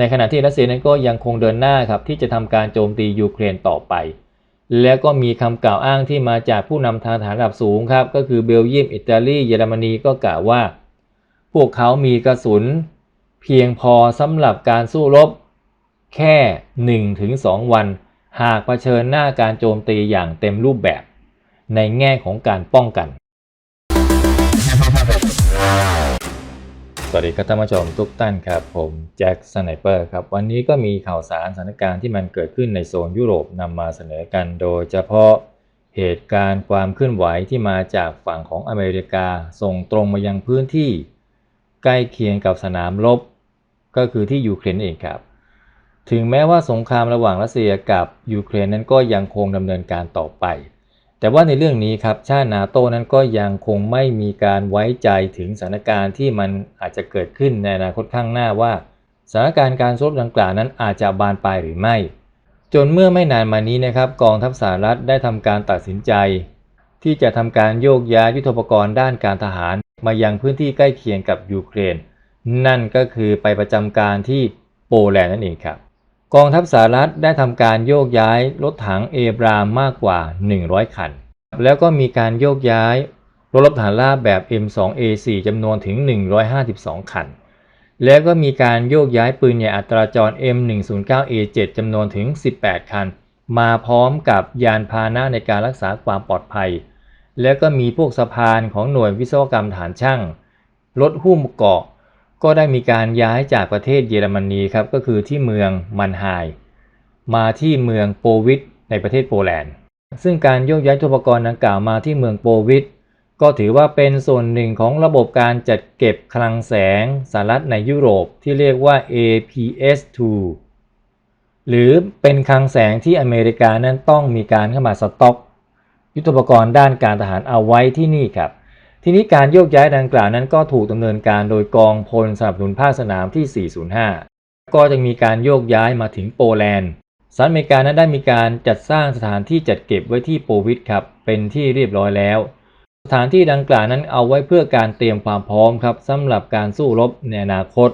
ในขณะที่รัสเซียนั้นก็ยังคงเดินหน้าครับที่จะทำการโจมตียูเครนต่อไป แล้วก็มีคำกล่าวอ้างที่มาจากผู้นำทางทหารระดับสูงครับก็คือเบลเยียมอิตาลีเยอรมนีก็กล่าวว่า พวกเขามีกระสุน เพียงพอสำหรับการสู้รบ แค่ 1-2 วัน หากเผชิญหน้าการโจมตีอย่างเต็มรูปแบบ ในแง่ของการป้องกัน สวัสดีครับท่านผู้ชมทุกท่านครับผมแจ็คสไนเปอร์ครับวันนี้ก็มีข่าวสารสถานการณ์ที่มันเกิดขึ้นในโซนยุโรปนำมาเสนอกัน โดยเฉพาะเหตุการณ์ความเคลื่อนไหวที่มาจากฝั่งของอเมริกา ส่งตรงมายังพื้นที่ใกล้เคียงกับสนามรบ ก็คือที่ยูเครนเองครับ ถึงแม้ว่าสงครามระหว่างรัสเซียกับยูเครนนั้นก็ยังคงดำเนินการต่อไป แต่ว่าในเรื่องนี้ครับชาตินาโต้นั้นก็ยังคงไม่มีการไว้ใจถึงสถานการณ์ที่มันอาจจะเกิดขึ้นในอนาคตข้างหน้าว่าสถานการณ์การรบดังกล่าวนั้นอาจจะบานปลายหรือไม่ จนเมื่อไม่นานมานี้นะครับกองทัพสหรัฐได้ทำการตัดสินใจ ที่จะทำการโยกย้ายยุทโธปกรณ์ด้านการทหาร มายังพื้นที่ใกล้เคียงกับยูเครน นั่นก็คือไปประจำการที่โปแลนด์นั่นเองครับ กองทัพสหรัฐได้ทำการโยกย้ายรถถังเอบรามมากกว่า 100 คัน แล้วก็มีการโยกย้ายรถรบฐานราบแบบ M2A4 จำนวนถึง 152 คัน แล้วก็มีการโยกย้ายปืนใหญ่อัตราจร M109A7 จำนวนถึง 18 คัน มาพร้อมกับยานพาหนะในการรักษาความปลอดภัย แล้วก็มีพวกสะพานของหน่วยวิศวกรรมฐานช่าง รถหุ้มเกาะ ก็ได้มีการย้ายจากประเทศเยอรมนีครับก็คือที่เมืองมันไฮมาที่เมืองโปวิดในประเทศโปแลนด์ ซึ่งการโยกย้ายทุปกรณ์ดังกล่าวมาที่เมืองโปวิดก็ถือว่าเป็นส่วนหนึ่งของระบบการจัดเก็บคลังแสงสหรัฐในยุโรปที่เรียกว่า APS2 หรือเป็นคลังแสงที่อเมริกานั้นต้องมีการเข้ามาสต็อก ยุทธปกรณ์ด้านการทหารเอาไว้ที่นี่ครับ ทีนี้การโยกย้ายดังกล่าวนั้นก็ถูกดำเนินการโดยกองพลสนับสนุนภาคสนามที่ 405 ก็จะมีการโยกย้ายมาถึงโปแลนด์สหรัฐอเมริกานั้นได้มีการจัดสร้างสถานที่จัดเก็บไว้ที่โปวิดครับเป็นที่เรียบร้อยแล้ว สถานที่ดังกล่าวนั้นเอาไว้เพื่อการเตรียมความพร้อมครับสำหรับการสู้รบในอนาคต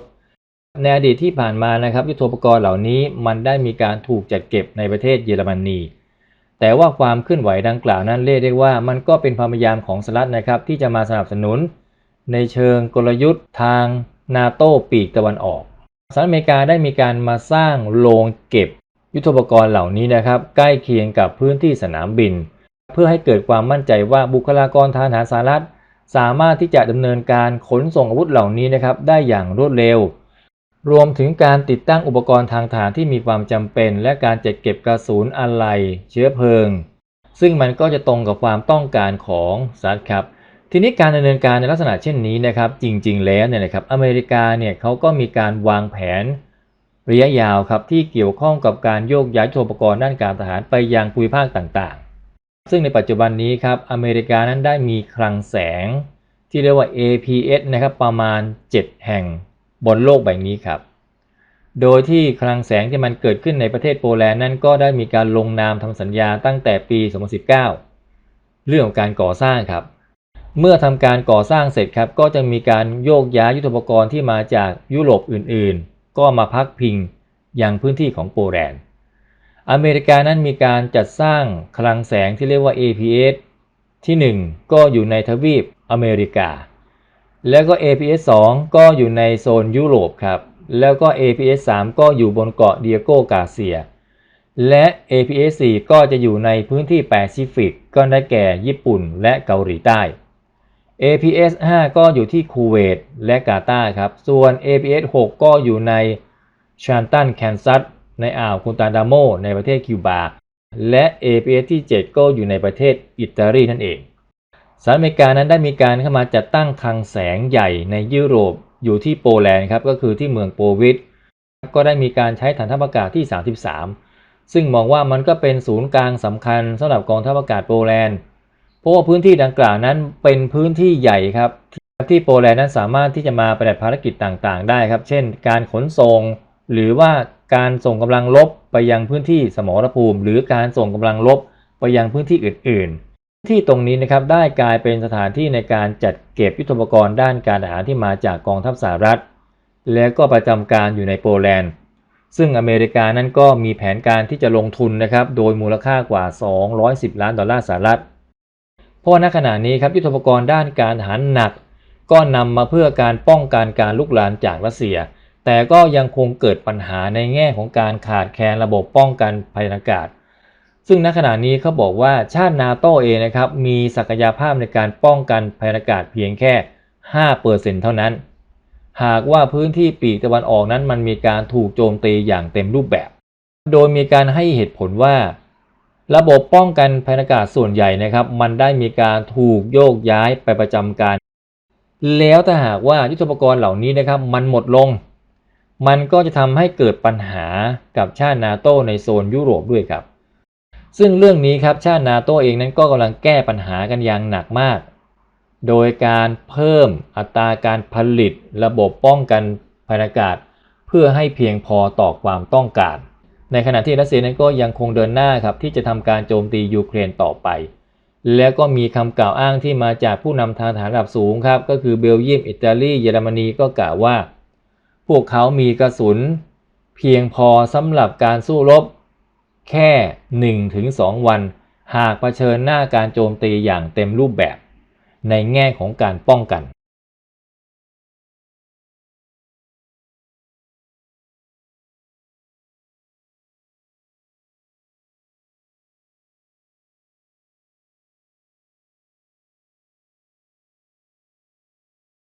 ในอดีตที่ผ่านมานะครับยุทโธปกรณ์เหล่านี้มันได้มีการถูกจัดเก็บในประเทศเยอรมนี แต่ว่าความเคลื่อนไหวดังกล่าวนั้นเรียกได้ว่ามันก็เป็นความพยายามของสหรัฐนะครับ ที่จะมาสนับสนุน ในเชิงกลยุทธ์ทางนาโต้ปีกตะวันออกสหรัฐอเมริกาได้มีการมาสร้างโรงเก็บยุทโธปกรณ์เหล่านี้นะครับ ใกล้เคียงกับพื้นที่สนามบิน เพื่อให้เกิดความมั่นใจว่าบุคลากรทางทหารสหรัฐสามารถที่จะดำเนินการขนส่งอาวุธเหล่านี้นะครับได้อย่างรวดเร็ว รวมถึงการติดตั้งอุปกรณ์ทางทหารที่มีความจำเป็น และการจัดเก็บกระสุนอะไหล่เชื้อเพลิง ซึ่งมันก็จะตรงกับความต้องการของสหรัฐครับ ทีนี้การดำเนินการในลักษณะเช่นนี้นะครับ จริง ๆ แล้วเนี่ยนะครับอเมริกาเนี่ยเขาก็มีการวางแผนระยะยาวครับที่เกี่ยวข้องกับการโยกย้ายโทปกรณ์ด้านการทหารไปยังภูมิภาคต่างๆ ซึ่งในปัจจุบันนี้ครับอเมริกานั้นได้มีคลังแสงที่เรียกว่า APS นะครับประมาณ 7 แห่ง บนโลกใบนี้ครับ โดยที่คลังแสงที่มันเกิดขึ้นในประเทศโปแลนด์นั้นก็ได้มีการลงนามทำสัญญาตั้งแต่ปี 2019 เรื่องของการก่อสร้างครับ เมื่อทำการก่อสร้างเสร็จครับ ก็จะมีการโยกย้ายยุทโธปกรณ์ที่มาจากยุโรปอื่นๆ ก็มาพักพิงยังพื้นที่ของโปแลนด์ อเมริกานั้นมีการจัดสร้างคลังแสงที่เรียกว่า APS ที่ 1 ก็อยู่ในทวีปอเมริกา แล้วก็ APS 2 ก็อยู่ในโซนยุโรปครับ แล้วก็ APS 3 ก็อยู่บนเกาะเดียโกกาเซีย และ APS 4 ก็จะอยู่ในพื้นที่แปซิฟิก ก็ได้แก่ญี่ปุ่นและเกาหลีใต้ APS 5 ก็อยู่ที่คูเวตและกาตาร์ครับ ส่วน APS 6 ก็อยู่ในชันตันแคนซัสในอ่าวกุนตาดาโมในประเทศคิวบา และ APS ที่ 7 ก็อยู่ในประเทศอิตาลีนั่นเอง สหรัฐอเมริกานั้นได้มีการเข้ามาจัดตั้งคลังแสงใหญ่ในยุโรปอยู่ที่โปแลนด์ครับก็คือที่เมืองโปวิดก็ได้มีการใช้ฐานทัพอากาศที่ 33 ซึ่งมองว่ามันก็เป็นศูนย์กลางสำคัญสำหรับกองทัพอากาศโปแลนด์เพราะว่าพื้นที่ดังกล่าวนั้นเป็นพื้นที่ใหญ่ครับที่โปแลนด์นั้นสามารถที่จะมาปฏิบัติภารกิจต่างๆ ได้ครับ เช่น การขนส่ง หรือว่าการส่งกำลังลบไปยังพื้นที่สมรภูมิ หรือการส่งกำลังลบไปยังพื้นที่อื่นๆ ที่ตรงนี้นะครับได้กลายเป็นสถานที่ในการจัดเก็บยุทธปกรณ์ด้านการทหารที่มาจากกองทัพสหรัฐ และก็ประจำการอยู่ในโปแลนด์ ซึ่งอเมริกานั้นก็มีแผนการที่จะลงทุนนะครับโดยมูลค่ากว่า 210 ล้านดอลลาร์สหรัฐ เพราะณขณะนี้ครับยุทธปกรณ์ด้านการทหารหนัก ก็นำมาเพื่อการป้องกันการลุกลามจากรัสเซีย แต่ก็ยังคงเกิดปัญหาในแง่ของการขาดแคลนระบบป้องกันภัยอากาศ ซึ่งณขณะนี้เขาบอกว่าชาตินาโตเองนะครับมีศักยภาพในการป้องกันภัยอากาศเพียงแค่ 5%เท่านั้น หากว่าพื้นที่ปีกตะวันออกนั้นมันมีการถูกโจมตีอย่างเต็มรูปแบบ โดยมีการให้เหตุผลว่า ระบบป้องกันภัยอากาศส่วนใหญ่นะครับ มันได้มีการถูกโยกย้ายไปประจำการ แล้วถ้าหากว่ายุทธปกรณ์เหล่านี้นะครับมันหมดลง มันก็จะทำให้เกิดปัญหากับชาตินาโตในโซนยุโรปด้วยครับ ซึ่งเรื่องนี้ครับชาตินาโตเองนั้นก็กำลังแก้ปัญหากันอย่างหนักมาก โดยการเพิ่มอัตราการผลิตระบบป้องกันภัยอากาศ เพื่อให้เพียงพอต่อความต้องการ ในขณะที่รัสเซียนั้นก็ยังคงเดินหน้าครับที่จะทำการโจมตียูเครนต่อไป แล้วก็มีคำกล่าวอ้างที่มาจากผู้นำทางทหารระดับสูงครับก็คือเบลเยียมอิตาลีเยอรมนีก็กล่าวว่า พวกเขามีกระสุน เพียงพอสำหรับการสู้รบ แค่ 1-2 วัน หากเผชิญหน้าการโจมตีอย่างเต็มรูปแบบ ในแง่ของการป้องกัน